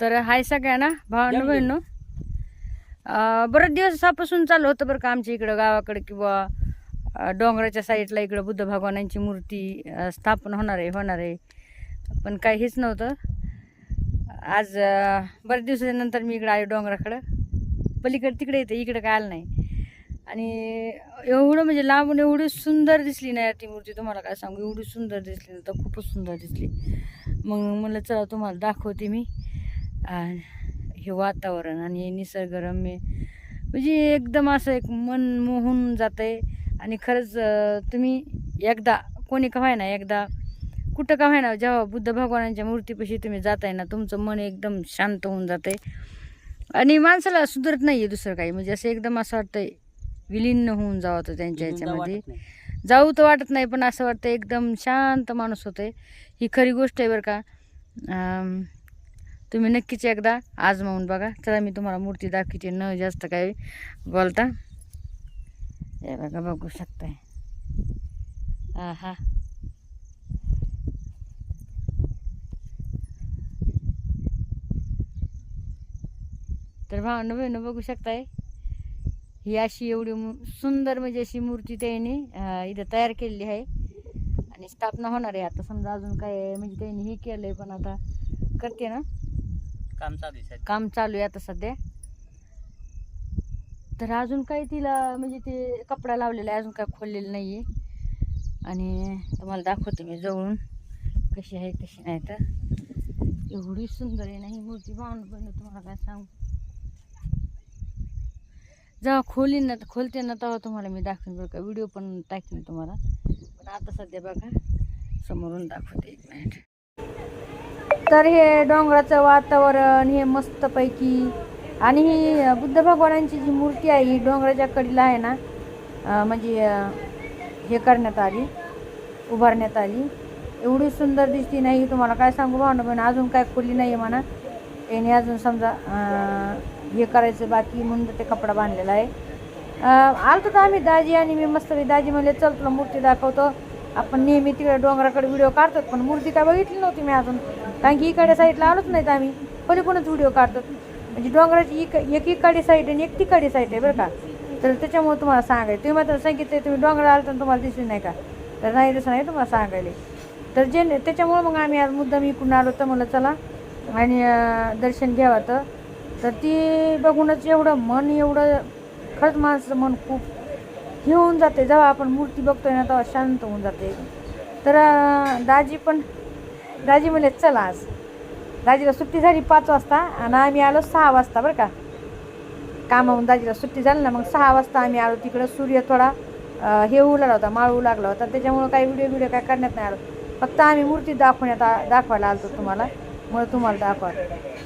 तर हाय सगळ्यांना भावांनो जम- बहिणो बरेच दिवसापासून चालू होतं बरं का आमच्या इकडं गावाकडे किंवा डोंगराच्या साईडला इकडं बुद्ध भगवानांची मूर्ती स्थापन होणार आहे होणार आहे. पण काही हेच नव्हतं. आज बरेच दिवसानंतर मी इकडं आले डोंगराकडं. पलीकडे तिकडे येते इकडे काय आलं नाही. आणि एवढं म्हणजे लांबून एवढी सुंदर दिसली ना ती मूर्ती तुम्हाला काय सांगू? एवढी सुंदर दिसली ना तर खूपच सुंदर दिसली. मग म्हणलं चला तुम्हाला दाखवते मी. हे वातावरण आणि हे निसर्गरम्य म्हणजे एकदम असं एक मन मोहून जातं आहे आणि खरंच तुम्ही एकदा कोणी का ना एकदा कुठं का ना जेव्हा बुद्ध भगवानांच्या मूर्तीपाशी तुम्ही जाताय ना तुमचं मन एकदम शांत होऊन जातं आहे आणि माणसाला सुधरत नाही आहे दुसरं काही. म्हणजे असं एकदम असं वाटतंय विलीन होऊन जावं होतं त्यांच्या इथून जाऊ वाटत तर वाटत नाही पण असं वाटतं एकदम शांत माणूस होते ही खरी गोष्ट आहे बरं का. तुम्ही नक्कीच एकदा आजमावून बघा. चला मी तुम्हाला मूर्ती दाखवते. न जास्त काही बोलता. हे बघा बघू शकताय. हा तर भावनं बहिणं बघू शकताय. ही अशी एवढी सुंदर म्हणजे अशी मूर्ती त्यांनी इथं तयार केलेली आहे. आणि स्थापना होणार आहे. आता समजा अजून काय म्हणजे त्यांनी हे केलंय पण आता करते ना. काम चालू आहे सध्या. काम चालू आहे आता सध्या. तर अजून काही तिला म्हणजे ते कपडा लावलेला आहे अजून काय खोललेलं नाही आहे आणि तुम्हाला दाखवते मी जवळून कशी आहे कशी नाही. तर एवढी सुंदर आहे ना ही मूर्ती पाहून पण तुम्हाला काय सांगू? जेव्हा खोलीन ना खोलते ना तेव्हा तुम्हाला मी दाखवेन बरं का. व्हिडिओ पण टाकेन तुम्हाला. पण आता सध्या बघा समोरून दाखवते एक मिनिट तर हे डोंगराचं वातावरण हे मस्तपैकी. आणि ही बुद्ध भगवानांची जी मूर्ती आहे ही डोंगराच्या कडीला आहे ना म्हणजे हे करण्यात आली उभारण्यात आली. एवढी सुंदर दिसती नाही तुम्हाला काय सांगू भावना पण अजून काय खोली नाही आहे म्हणा. याने अजून समजा हे करायचं बाकी म्हणून ते कपडा बांधलेला आहे. अं, आलतो तर आम्ही दाजी आणि मी मस्त दाजी म्हणले चल तुला मूर्ती दाखवतो. आपण नेहमी तिकडे डोंगराकडे व्हिडिओ काढतात पण मूर्ती काय बघितली नव्हती मी अजून. कारण की इकडे साईडला आलोच नाहीत आम्ही. पलीकडूनच व्हिडिओ काढतो म्हणजे डोंगराची इक एक इकडे साईड आणि एक तिकडे साईड आहे बरं का. तर त्याच्यामुळे तुम्हाला सांगायचं. तुम्ही मात्र सांगितलं तुम्ही डोंगराला आलं तर तुम्हाला दिसली नाही का? तर नाही तसं नाही तुम्हाला सांगायला. तर जे त्याच्यामुळं मग आम्ही आज मुद्दाम इकडून आलो तर म्हणलं चला. आणि दर्शन घ्यावं तर तर ती बघूनच एवढं मन एवढं खरंच माणसाचं मन खूप हे होऊन जाते. जेव्हा आपण मूर्ती बघतोय ना तेव्हा शांत होऊन जाते. तर दाजी पण दाजी म्हणले चला आज. दाजीला सुट्टी झाली पाच वाजता आणि आम्ही आलो सहा वाजता बरं का. कामाहून दाजीला सुट्टी झाली ना मग सहा वाजता आम्ही आलो तिकडं. सूर्य थोडा हे होऊ लागला होता माळू लागला होता. त्याच्यामुळं काही व्हिडिओ व्हिडिओ काय करण्यात नाही आलो. फक्त आम्ही मूर्ती दाखवण्यात आ- दाखवायला आलो तुम्हाला. मग तुम्हाला दाखवा.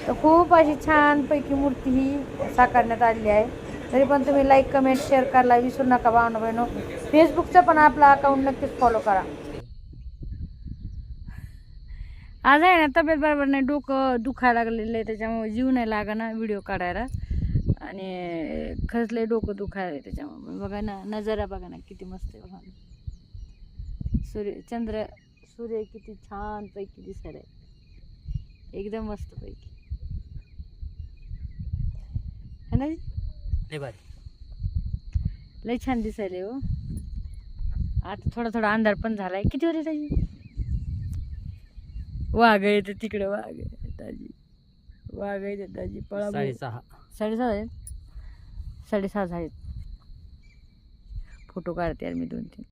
तर खूप अशी छानपैकी मूर्ती ही साकारण्यात आलेली आहे. तरी पण तुम्ही लाईक कमेंट शेअर करायला विसरू नका भावना बहिणू. फेसबुकचं पण आपला अकाउंट नक्कीच फॉलो करा. आज आहे ना तब्येत बरोबर नाही डोकं दुखायला लागलेलं आहे त्याच्यामुळे जीव नाही लागणार व्हिडिओ काढायला. आणि खरंच डोकं दुखायला आहे त्याच्यामुळे. बघा ना नजारा बघा ना किती मस्त आहे बघा. सूर्य चंद्र सूर्य किती छान पैकी दिसायला आहे. एकदम मस्त पैकी. है ना लय भारी. लय छान दिसायले हो. आता थोडा थोडा अंधार पण झालाय. किती वर ताजी वाघ आहे तर तिकडे वाघ ताजी. वाघ आहे तर ताजी पळा. साडेसहा. साडेसहा आहेत? साडेसहा आहेत. फोटो काढते यार मी दोन तीन